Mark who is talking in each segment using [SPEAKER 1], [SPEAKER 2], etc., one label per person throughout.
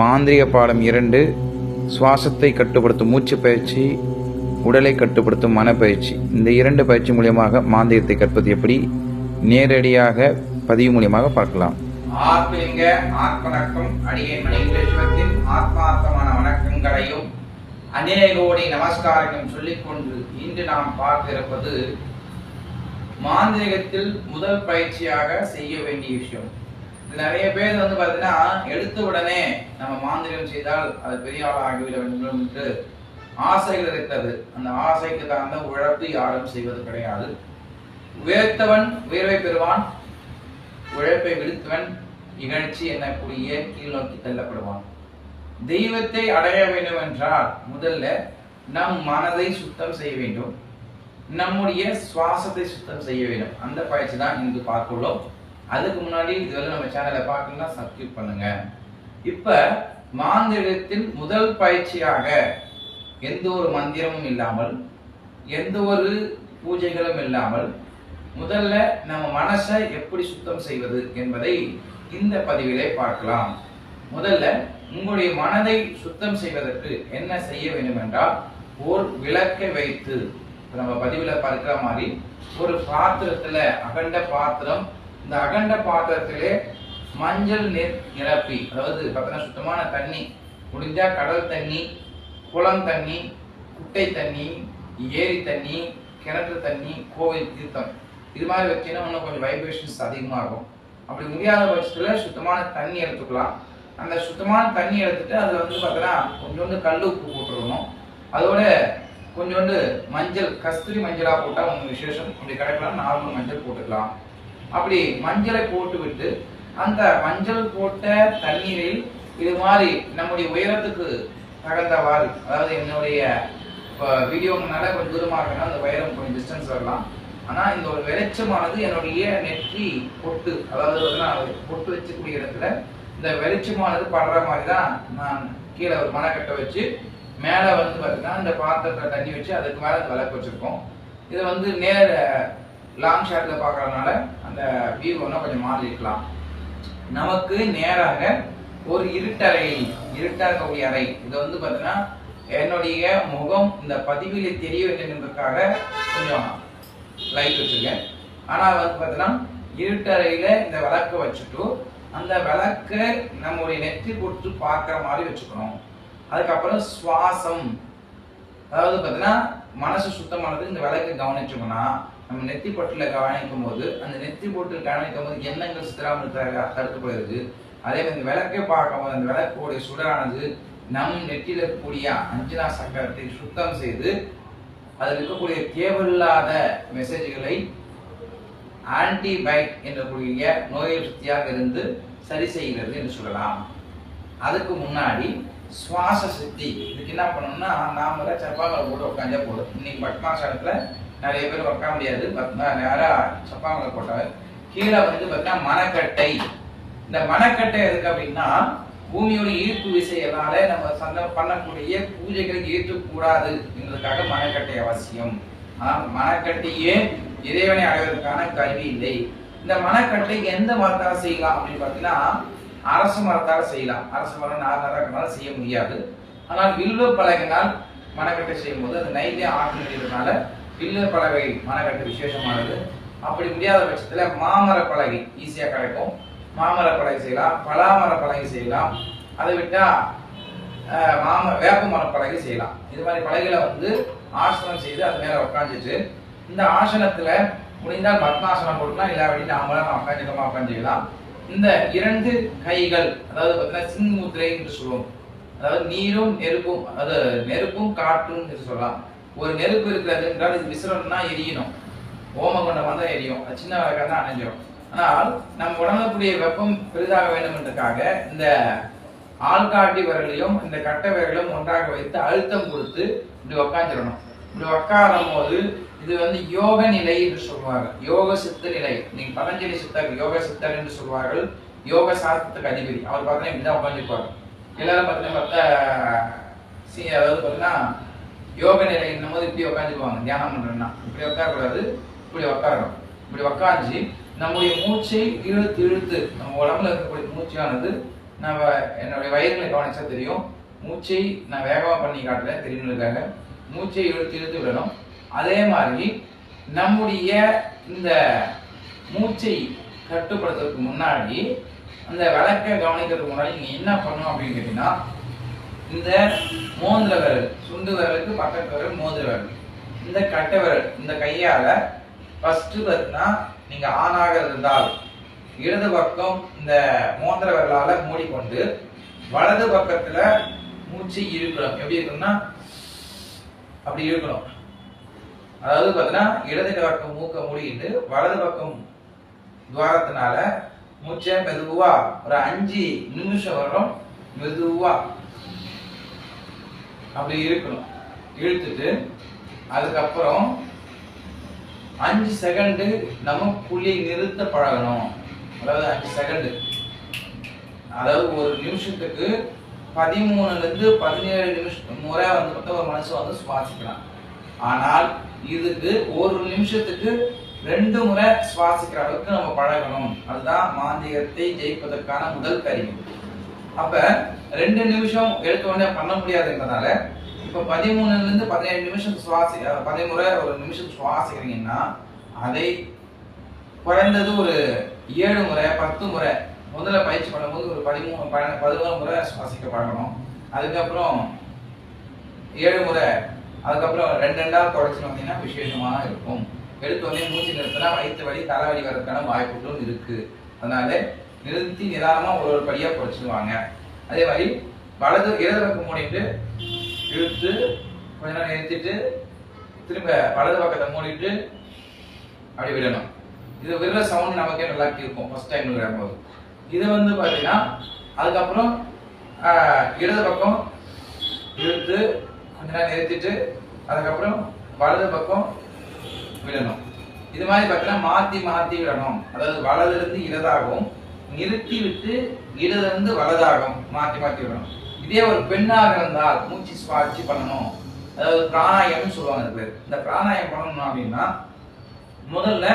[SPEAKER 1] மாந்திரிக பாடம் இரண்டு சுவாசத்தை கட்டுப்படுத்தும் மூச்சு பயிற்சி உடலை கட்டுப்படுத்தும் மனப்பயிற்சி. இந்த இரண்டு பயிற்சி மூலியமாக மாந்திரியத்தை கற்பது எப்படி? நேரடியாக பதிவு மூலியமாக பார்க்கலாம்.
[SPEAKER 2] ஆத்மலிங்க ஆத்மணக்கம் அடியேன் மணிகேஸ்வரத்தின் ஆத்மார்த்தமான வணக்கங்களையும் அநேகோடி நமஸ்காரங்களும் சொல்லிக்கொண்டு இன்று நாம் பார்க்க இருப்பது மாந்திரிகத்தில் முதல் பயிற்சியாக செய்ய வேண்டிய விஷயம். நிறைய பேர் வந்து பார்த்தீங்கன்னா எடுத்த உடனே நம்ம மாந்திரியம் செய்தால் அது பெரிய ஆள் ஆகிவிட வேண்டும் என்று ஆசைகள் இருக்கிறது. அந்த ஆசைக்கு தகுந்த உழப்பு யாரும் செய்வது கிடையாது. உயர்த்தவன் உயர்வை பெறுவான். உழைப்பை விடுத்தவன் இகழ்ச்சி எனக்கூடிய கீழ் நோக்கி தள்ளப்படுவான். தெய்வத்தை அடைய வேண்டும் என்றால் முதல்ல நம் மனதை சுத்தம் செய்ய வேண்டும். நம்முடைய சுவாசத்தை சுத்தம் செய்ய வேண்டும். அந்த பயிற்சி தான் இங்கு பார்த்துள்ளோம் அதுக்கு முன்னாடி இதுவரை நம்ம சேனலை பார்க்கணும்னா சப்ஸ்கிரைப் பண்ணுங்க. இப்ப மாந்திரத்தின் முதல் பயிற்சியாக எந்த ஒரு மந்திரமும் இல்லாமல் எந்த ஒரு பூஜைகளும் இல்லாமல் முதல்ல நம்ம மனசை எப்படி சுத்தம் செய்வது என்பதை இந்த பதிவிலே பார்க்கலாம். முதல்ல உங்களுடைய மனதை சுத்தம் செய்வதற்கு என்ன செய்ய வேண்டும் என்றால் ஓர் விளக்கை வைத்து நம்ம பதிவில் பார்க்கிற மாதிரி ஒரு பாத்திரத்தில் அகண்ட பாத்திரம் இந்த அகண்ட பாத்திரத்திலே மஞ்சள் நீர் நிரப்பி அதாவது பார்த்தீங்கன்னா சுத்தமான தண்ணி. முடிஞ்சா கடல் தண்ணி குளம் தண்ணி குட்டை தண்ணி ஏரி தண்ணி கிணற்று தண்ணி கோவில் தீர்த்தம். இது மாதிரி வச்சீங்கன்னா இன்னும் கொஞ்சம் வைப்ரேஷன்ஸ் அதிகமாக இருக்கும். அப்படி முடியாத பட்சத்தில் சுத்தமான தண்ணி எடுத்துக்கலாம். அந்த சுத்தமான தண்ணி எடுத்துட்டு அதில் வந்து பார்த்தீங்கன்னா கொஞ்சோண்டு கல் உப்பு போட்டுருக்கணும். அதோட கொஞ்சோண்டு மஞ்சள் கஸ்தூரி மஞ்சளாக போட்டால் உங்களுக்கு விசேஷம். அப்படி கிடைக்கலாம் நார்மல் மஞ்சள் போட்டுக்கலாம். அப்படி மஞ்சளை போட்டு விட்டு அந்த மஞ்சள் போட்ட தண்ணீரில் இது மாதிரி நம்முடைய உயரத்துக்கு தகுந்தவாறு அதாவது என்னுடைய இப்போ வீடியோங்கனால கொஞ்சம் தூரமாக இருக்கணும் அந்த உயரம் கொஞ்சம் டிஸ்டன்ஸ் வரலாம். ஆனால் இந்த ஒரு வெளிச்சமானது என்னுடைய நெற்றி பொட்டு அதாவது வந்து நான் பொட்டு வச்சக்கூடிய இடத்துல இந்த வெளிச்சமானது படுற மாதிரி தான் நான் கீழே ஒரு மனக்கட்டை வச்சு மேலே வந்து பார்த்தீங்கன்னா இந்த பாத்திரத்தில் தண்ணி வச்சு அதுக்கு மேலே விளக்கு வச்சுருக்கோம். இதை வந்து நேர லாங் ஷாட்டில் பார்க்கறதுனால அந்த வியூ ஒன்றும் கொஞ்சம் மாறி இருக்கலாம். நமக்கு நேராக ஒரு இருட்டறை இருட்டா இருக்கக்கூடிய அறை. இதை வந்து பார்த்தீங்கன்னா என்னுடைய முகம் இந்த பதிவில் தெரிய வேண்டும் என்பதற்காக கொஞ்சம் லைட் வச்சிருக்கேன். ஆனால் வந்து பார்த்தீங்கன்னா இருட்டறையில் இந்த விளக்கை வச்சுட்டு அந்த விளக்கை நம்முடைய நெற்றி போட்டு பார்க்குற மாதிரி வச்சுக்கணும். அதுக்கப்புறம் சுவாசம். அதாவது பார்த்தீங்கன்னா மனசு சுத்தமானது இந்த விளக்கை கவனிச்சோம்னா நம்ம நெத்தி பொட்டில் கவனிக்கும் போது அந்த நெத்தி பொட்டில் கவனிக்கும் போது எண்ணங்கள் சித்தராமல் போயிடுது அதே மாதிரி இந்த பார்க்கும் போது அந்த விளக்குடைய சுடரானது நம் நெற்றியில் இருக்கக்கூடிய அஞ்சனா சக்கரத்தை சுத்தம் செய்து அதில் இருக்கக்கூடிய தேவையில்லாத மெசேஜ்களை ஆன்டிபைட் என்றக்கூடிய நோய் சுத்தியாக இருந்து சரி செய்கிறது என்று சொல்லலாம். அதுக்கு முன்னாடி சுவாச சுத்தி இதுக்கு என்ன பண்ணணும்னா நாம சப்பாங்களை போட்டு உட்காந்தா போதும். இன்னைக்கு பத்மாசனத்தில் நிறைய பேர் உட்கார முடியாது. பத்மா நேரம் சப்பாங்களை போட்டாங்க கீழே வந்து பார்த்தா மனக்கட்டை இந்த மனக்கட்டை எதுக்கு அப்படின்னா பூமியோட ஈர்ப்பு விசையினால நம்ம சந்த பண்ணக்கூடிய பூஜைகளுக்கு ஈர்க்கக்கூடாது என்பதற்காக மனக்கட்டை அவசியம். ஆனால் மனக்கட்டையே இறைவனை அடைவதற்கான கருவி இல்லை. இந்த மனக்கட்டை எந்த மரத்தால் செய்யலாம் அப்படின்னு பார்த்தீங்கன்னா அரசு மரத்தால் செய்யலாம். அரசு மரம் நார்மலாக செய்ய முடியாது. ஆனால் வில்வ பழகினால் மனக்கட்டை செய்யும்போது அது நைட்டே ஆற்று நிலையதுனால பில்லர் பலகை மனக்கட்டு விசேஷமானது. அப்படி முடியாத பட்சத்தில் மாமர பலகை ஈஸியாக கிடைக்கும் மாமர பலகை செய்யலாம் பலாமர பலகை செய்யலாம். அதை விட்டால் மாம வேப்ப மர பலகை செய்யலாம். இது மாதிரி பலகையில் வந்து ஆசனம் செய்து அது மேலே உட்காந்துட்டு இந்த ஆசனத்தில் முடிந்தால் பத்மாசனம் போட்டுக்கலாம் இல்லாவிட்டு நாமளாக உட்காந்துக்கமா உட்காந்துக்கலாம் இந்த இரண்டு கைகள் அதாவது பார்த்தீங்கன்னா சிங் முத்திரை என்று சொல்லுவோம். அதாவது நீரும் நெருப்பும் அதாவது நெருப்பும் காற்றும் என்று சொல்லலாம். ஒரு நெருப்பு இருக்கிறது என்றால் இது விசிறணும்னா எரியணும் ஓமகுண்டம் வந்தால் எரியும். அது சின்ன வழக்கம் தான் அணைஞ்சிடும் ஆனால் நம்ம உடம்புக்குரிய வெப்பம் பெரிதாக வேண்டும் என்றதுக்காக இந்த ஆள்காட்டி விரலையும் இந்த கட்டை விரலையும் ஒன்றாக வைத்து அழுத்தம் கொடுத்து இப்படி உக்காந்துடணும் இப்படி உட்காரும் போது இது வந்து யோக நிலை என்று சொல்லுவார்கள் யோக சித்த நிலை. நீங்க பதஞ்சலி சித்தர் யோக சித்தர் என்று சொல்வார்கள். யோக சாஸ்திரத்துக்கு அதிபதி. அவர் பார்த்தீங்கன்னா இப்படிதான் உட்காந்துருப்பாரு எல்லாரும் பார்த்தீங்கன்னா பார்த்தா சி அதாவது பார்த்தீங்கன்னா யோக நிலை போது இப்படி உட்காந்துக்குவாங்க தியானம் பண்றேன்னா. இப்படி உட்காரக்கூடாது இப்படி உட்காரணும் இப்படி உட்காந்து நம்முடைய மூச்சை இழுத்து இழுத்து. நம்ம உடம்புல இருக்கக்கூடிய மூச்சானது நம்ம என்னுடைய வயிறுகளை கவனிச்சா தெரியும். மூச்சை நான் வேகமாக பண்ணி காட்டுறேன் தெரியுங்களுக்காக மூச்சை இழுத்து இழுத்து விடணும். அதே மாதிரி நம்முடைய இந்த மூச்சை கட்டுப்படுத்துறதுக்கு முன்னாடி அந்த விளக்கை கவனிக்கிறதுக்கு முன்னாடி நீங்கள் என்ன பண்ணணும் அப்படின்னு கேட்டீங்கன்னா இந்த மோந்திர விரல் சுண்டு விரலுக்கு பக்கத்து விரல் மோதிர விரல் இந்த கட்டை விரல் இந்த கையால ஃபர்ஸ்ட் பார்த்தீங்கன்னா நீங்க ஆணாக இருந்தால் இடது பக்கம் இந்த மோந்திர விரலால மூடிக்கொண்டு வலது பக்கத்துல மூச்சு இழுக்கணும். எப்படி இருக்கணும்னா அப்படி இழுக்கணும். அதாவது பார்த்தீங்கன்னா இடது பக்கம் மூக்க மூடிக்கிட்டு வலது பக்கம் துவாரத்தினால மூச்சை மெதுவா ஒரு அஞ்சு நிமிஷம் வரும். மெதுவா. அப்படி இருக்கணும். இழுத்துட்டு அதுக்கப்புறம் அஞ்சு செகண்டு நம்ம புள்ளி நிறுத்த பழகணும். அதாவது அஞ்சு செகண்டு. அதாவது ஒரு நிமிஷத்துக்கு பதிமூணுலேருந்து பதினேழு நிமிஷம் முறை வந்து பார்த்தா ஒரு மனுஷன் வந்து சுவாசிக்கலாம் ஆனால் இதுக்கு ஒரு நிமிஷத்துக்கு ரெண்டு முறை சுவாசிக்கிற அளவுக்கு நம்ம பழகணும். அதுதான் மாந்தியத்தை ஜெயிப்பதற்கான முதல் கருவி. அப்ப ரெண்டு நிமிஷம் எடுத்த உடனே பண்ண முடியாதுன்றதால இப்ப பதிமூணுல இருந்து பதினேழு நிமிஷம் சுவாசி அஹ் பதிமுறை ஒரு நிமிஷம் சுவாசிக்கிறீங்கன்னா அதை குறைந்தது ஒரு ஏழு முறை பத்து முறை முதல்ல பயிற்சி பண்ணும்போது ஒரு பதிமூணு பன்ன- பதினோரு முறை சுவாசிக்க பழகணும். அதுக்கப்புறம் ஏழு முறை அதுக்கப்புறம் ரெண்டு ரெண்டாவது குறைச்சிட்டு வந்தீங்கன்னா விசேஷமாக இருக்கும். எடுத்த உடனே மூச்சு நிறுத்தினா வயிற்று வலி தலைவலி வரதுக்கான வாய்ப்புகளும் இருக்கு. அதனால நிறுத்தி நிதானமா ஒரு ஒரு படியா குறைச்சிடுவாங்க அதே மாதிரி வலது இடது பக்கம் மூடிட்டு இழுத்து கொஞ்ச நேரம் நிறுத்திட்டு திரும்ப வலது பக்கத்தை மூடிட்டு அப்படி விடணும். இது விடுற சவுண்ட் நமக்கே நல்லா கேட்கும். ஃபர்ஸ்ட் டைம் விடும்போது இது வந்து பார்த்தீங்கன்னா அதுக்கப்புறம் இடது பக்கம் இழுத்து கொஞ்ச நேரம் நிறுத்திட்டு அதுக்கப்புறம் வலது பக்கம் விடணும். இது மாதிரி பார்த்தீங்கன்னா மாற்றி மாற்றி விடணும். அதாவது வலதுலேருந்து இடதாகவும் நிறுத்தி விட்டு இடதுலேருந்து வலதாகும். மாற்றி மாற்றி விடணும். இதே ஒரு பெண்ணாக இருந்தால் மூச்சு சுவாட்சி பண்ணணும். அதாவது பிராணாயம்னு சொல்லுவாங்க பேர். இந்த பிராணாயம் பண்ணணும் அப்படின்னா முதல்ல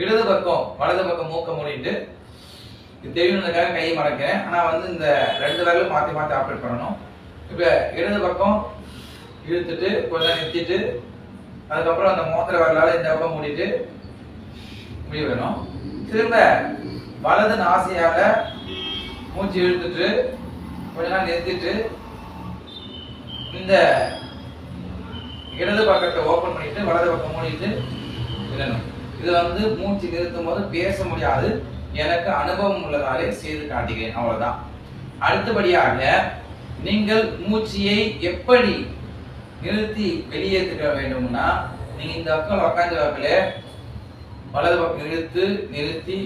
[SPEAKER 2] இடது பக்கம் வலது பக்கம் மூக்க மூடிட்டு இது கையை மடக்கிறேன். ஆனால் வந்து இந்த ரெண்டு விரலும் மாற்றி மாற்றி ஆப்ரேட் பண்ணணும். இப்போ இடது பக்கம் இழுத்துட்டு கொஞ்சம் நிறுத்திட்டு அதுக்கப்புறம் அந்த மோத்திர வரலால் இந்த பக்கம் மூடிட்டு முடிவு வேணும். திரும்ப வலது நாசியால மூச்சு இழுத்துட்டு கொஞ்ச நேரம் நிறுத்திட்டு இந்த இடது பக்கத்தை ஓபன் பண்ணிட்டு வலது பக்கம் மூடிட்டு விடணும். இது வந்து மூச்சு நிறுத்தும் போது பேச முடியாது. எனக்கு அனுபவம் உள்ளதாலே செய்து காட்டுகிறேன். அவ்வளவுதான். அடுத்தபடியாக நீங்கள் மூச்சியை எப்படி நிறுத்தி வெளியேற்றிட வேண்டும்னா நீங்க இந்த பக்கம் உட்காந்து வாக்கில வலது பக்கம் இழுத்து நிறுத்தி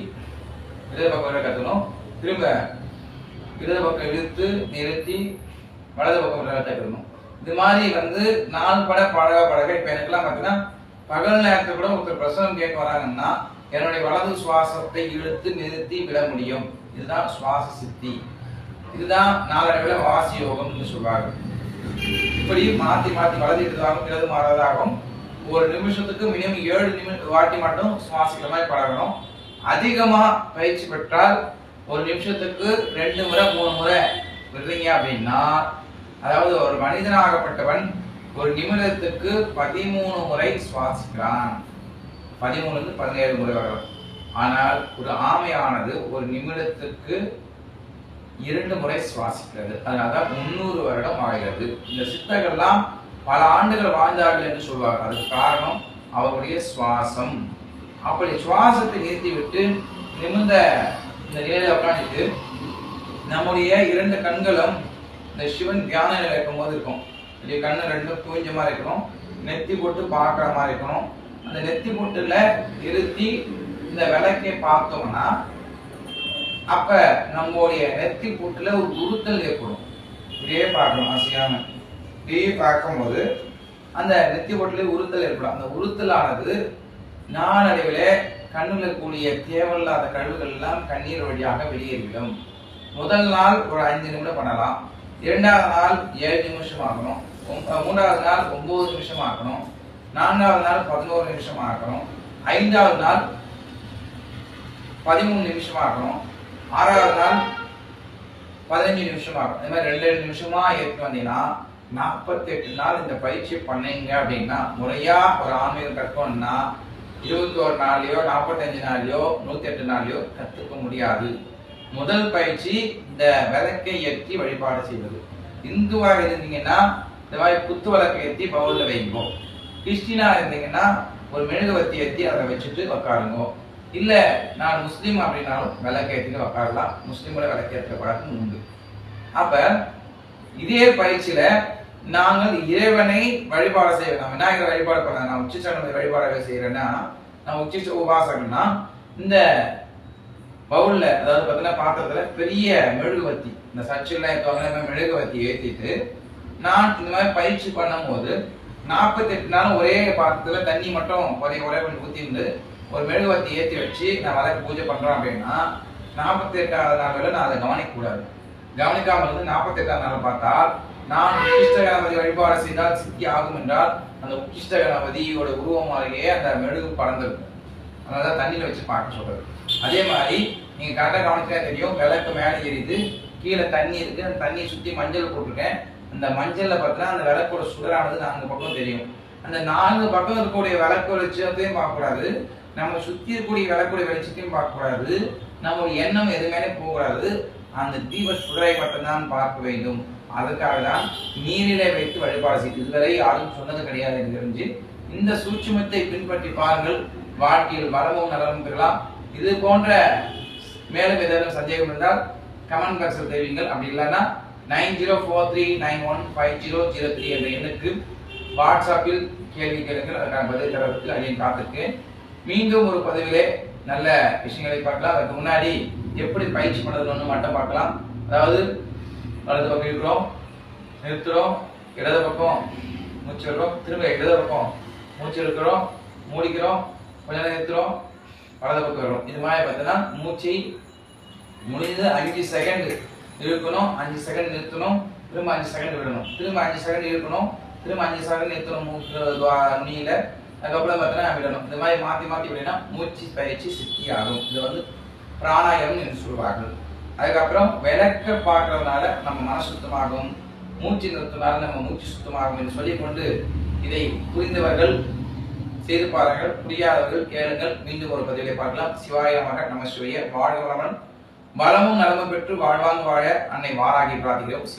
[SPEAKER 2] இடது பக்கம் வரை கத்தணும் திரும்ப இடது பக்கம் இழுத்து நிறுத்தி வலது பக்கம் வரை கத்தணும் இது மாதிரி வந்து நாள் பட பழக பழக இப்ப எனக்கெல்லாம் பார்த்தீங்கன்னா பகல் நேரத்தில் கூட ஒருத்தர் பிரசவம் கேட்க வராங்கன்னா என்னுடைய வலது சுவாசத்தை இழுத்து நிறுத்தி விட முடியும். இதுதான் சுவாச சித்தி. இதுதான் நாளடைவில் வாசி யோகம்னு சொல்றாங்க இப்படி மாத்தி மாத்தி வலது இடதாகவும் இடது மாறதாகவும் ஒரு நிமிஷத்துக்கு மினிமம் ஏழு நிமிஷம் வாட்டி மட்டும் சுவாசிக்கிற மாதிரி பழகணும் அதிகமாக பயிற்சி பெற்றால் ஒரு நிமிஷத்துக்கு ரெண்டு முறை மூணு முறை விடுறீங்க அப்படின்னா அதாவது ஒரு மனிதனாகப்பட்டவன் ஒரு நிமிடத்துக்கு பதிமூணு முறை சுவாசிக்கிறான். பதிமூணுலேருந்து பதினேழு முறை வரலாம் ஆனால் ஒரு ஆமையானது ஒரு நிமிடத்துக்கு இரண்டு முறை சுவாசிக்கிறது. அதனால்தான் முன்னூறு வருடம் ஆகிறது. இந்த சித்தர்கள்லாம் பல ஆண்டுகள் வாழ்ந்தார்கள் என்று சொல்வார்கள். அதுக்கு காரணம் அவருடைய சுவாசம். அப்படி சுவாசத்தை நிறுத்திவிட்டு நிமிர்ந்த இந்த நிலையில உட்காந்துட்டு நம்முடைய இரண்டு கண்களும் இந்த சிவன் தியான நிலை இருக்கும் போது இருக்கும். இப்படி கண்ணு ரெண்டும் தூஞ்ச மாதிரி இருக்கணும். நெத்தி போட்டு பார்க்குற மாதிரி இருக்கணும். அந்த நெத்தி போட்டுல நிறுத்தி இந்த விளக்கை பார்த்தோம்னா அப்ப நம்மளுடைய நெத்தி போட்டுல ஒரு உறுத்தல் ஏற்படும். இப்படியே பார்க்கணும் அசையாம இப்படியே பார்க்கும்போது அந்த நெத்தி போட்டுல உறுத்தல் ஏற்படும். அந்த உறுத்தலானது நாளடைவில் கண்ணில் கூடிய தேவையில்லாத கழிவுகள் எல்லாம் கண்ணீர் வழியாக வெளியேறிவிடும். முதல் நாள் ஒரு அஞ்சு நிமிடம் பண்ணலாம். இரண்டாவது நாள் ஏழு நிமிஷம் ஆகணும். மூன்றாவது நாள் ஒன்பது நிமிஷம் ஆகணும். நான்காவது நாள் பதினோரு நிமிஷம் ஆகணும். ஐந்தாவது நாள் பதிமூணு நிமிஷம் ஆகணும். ஆறாவது நாள் பதினஞ்சு நிமிஷம் ஆகும் இந்த மாதிரி ரெண்டு ரெண்டு நிமிஷமா எடுத்து வந்தீங்கன்னா நாற்பத்தெட்டு நாள் இந்த பயிற்சி பண்ணீங்க அப்படின்னா முறையா ஒரு ஆன்மீகம் கற்கணும்னா இருபத்தி ஒரு நாள்லயோ நாற்பத்தஞ்சு நாள்லயோ நூத்தி எட்டு நாள்லயோ கத்துக்க முடியாது. முதல் பயிற்சி இந்த விளக்கை ஏற்றி வழிபாடு செய்வது. இந்துவாக இருந்தீங்கன்னா இந்த மாதிரி குத்து விளக்கை ஏற்றி பவுல்ல வைங்கோ. கிறிஸ்டினா இருந்தீங்கன்னா ஒரு மெழுகுவத்தி ஏற்றி அதை வச்சுட்டு உக்காருங்க. இல்ல நான் முஸ்லீம் அப்படின்னாலும் விளக்கேற்றிட்டு உக்காரலாம். முஸ்லீமோட விளக்கேற்ற பழக்கம் உண்டு. அப்ப இதே பயிற்சியில நாங்கள் இறைவனை வழிபாடு செய்ய நான் விநாயகர் வழிபாடு பண்ண நான் உச்சிச்சரணை வழிபாடு செய்யறேன்னா நான் உச்சி உபாசகம்னா இந்த பவுல்ல அதாவது பார்த்தீங்கன்னா பாத்திரத்துல பெரிய மெழுகுவத்தி இந்த சர்ச்சில் இருக்கவங்க மெழுகுவத்தி ஏத்திட்டு நான் இந்த மாதிரி பயிற்சி பண்ணும்போது நாற்பத்தெட்டு நாளும் ஒரே பாத்திரத்துல தண்ணி மட்டும் ஒரே ஒரே கொஞ்சம் ஊத்திட்டு ஒரு மெழுகுவத்தி ஏத்தி வச்சு நான் வர பூஜை பண்றேன் அப்படின்னா நாற்பத்தி எட்டாவது நாள் நான் அதை கவனிக்க கூடாது கவனிக்காம இருந்து நாற்பத்தி எட்டாவது நாள் பார்த்தா நான் உச்சிஷ்ட கணபதி வழிபாடு செய்தால் சித்தி ஆகும் என்றால் அந்த உச்சிஷ்ட கணபதியோட உருவம் அந்த மெழுகு பறந்துருக்கும் அதனால தண்ணியில் வச்சு பார்க்க சொல்றது. அதே மாதிரி நீங்க கரெக்டாக கவனிச்சா தெரியும் விளக்கு மேலே எரியுது கீழே தண்ணி இருக்கு அந்த தண்ணியை சுத்தி மஞ்சள் போட்டிருக்கேன். அந்த மஞ்சள்ல பார்த்தீங்கன்னா அந்த விளக்கோட சுடரானது நான்கு பக்கம் தெரியும். அந்த நான்கு பக்கம் இருக்கக்கூடிய விளக்கு வெளிச்சத்தையும் பார்க்கக்கூடாது. நம்ம சுத்தி இருக்கக்கூடிய விளக்கூடிய வெளிச்சத்தையும் பார்க்கக்கூடாது. நம்ம எண்ணம் எதுவுமே போகக்கூடாது. அந்த தீப சுடரை மட்டும்தான் பார்க்க வேண்டும். அதுக்காக தான் நீரிலே வைத்து வழிபாடு செய்து. இதுவரை யாரும் சொன்னது கிடையாது என்று தெரிஞ்சு இந்த சூட்சுமத்தை பின்பற்றி பாருங்கள். வாழ்க்கையில் வரவும் நலமும் பெறலாம். இது போன்ற மேலும் ஏதேனும் சந்தேகம் இருந்தால் கமெண்ட் பாக்ஸில் தெரிவிங்கள். அப்படி இல்லைன்னா nine zero four three nine one five zero zero three என்ற எண்ணுக்கு வாட்ஸ்அப்பில் கேள்வி கேளுங்கள். அதற்கான பதில் தரத்துக்கு அதையும் காத்திருக்கேன் மீண்டும் ஒரு பதிவிலே நல்ல விஷயங்களை பார்க்கலாம். அதுக்கு முன்னாடி எப்படி பயிற்சி பண்ணுறதுன்னு மட்டும் பார்க்கலாம். அதாவது வலது பக்கம் இருக்கிறோம் நிறுத்துறோம் இடது பக்கம் மூச்சு விடுறோம் திரும்ப இடது பக்கம் மூச்சு இருக்கிறோம் மூடிக்கிறோம் கொஞ்ச நேரம் நிறுத்துறோம் வலது பக்கம் வரும் இது மாதிரி பார்த்தீங்கன்னா மூச்சை முடிஞ்சது அஞ்சு செகண்ட் இருக்கணும் அஞ்சு செகண்ட் நிறுத்தணும் திரும்ப அஞ்சு செகண்ட் விடணும். திரும்ப அஞ்சு செகண்ட் இருக்கணும் திரும்ப அஞ்சு செகண்ட் நிறுத்தணும் மூக்கு நீல அதுக்கப்புறம் பார்த்தீங்கன்னா விடணும். இந்த மாதிரி மாற்றி மாற்றி விடணும் மூச்சு பயிற்சி சித்தி ஆகும் இது வந்து பிராணாயாமம் என்று சொல்வார்கள் அதுக்கப்புறம் விளக்க பார்க்கறதுனால நம்ம மன சுத்தமாகும் மூச்சு நிறுத்தினால நம்ம மூச்சு சுத்தமாகும் என்று சொல்லிக்கொண்டு இதை புரிந்தவர்கள் செய்து பாருங்கள் புரியாதவர்கள் கேளுங்கள். மீண்டும் ஒரு பதிலை பார்க்கலாம். சிவாயமாக நம சிவைய வாழ்க வளமுடன். வளமும் நலமும் பெற்று வாழ்வாங்க வாழ அன்னை வாராகி பிரார்த்திக்கிறோம். சிவா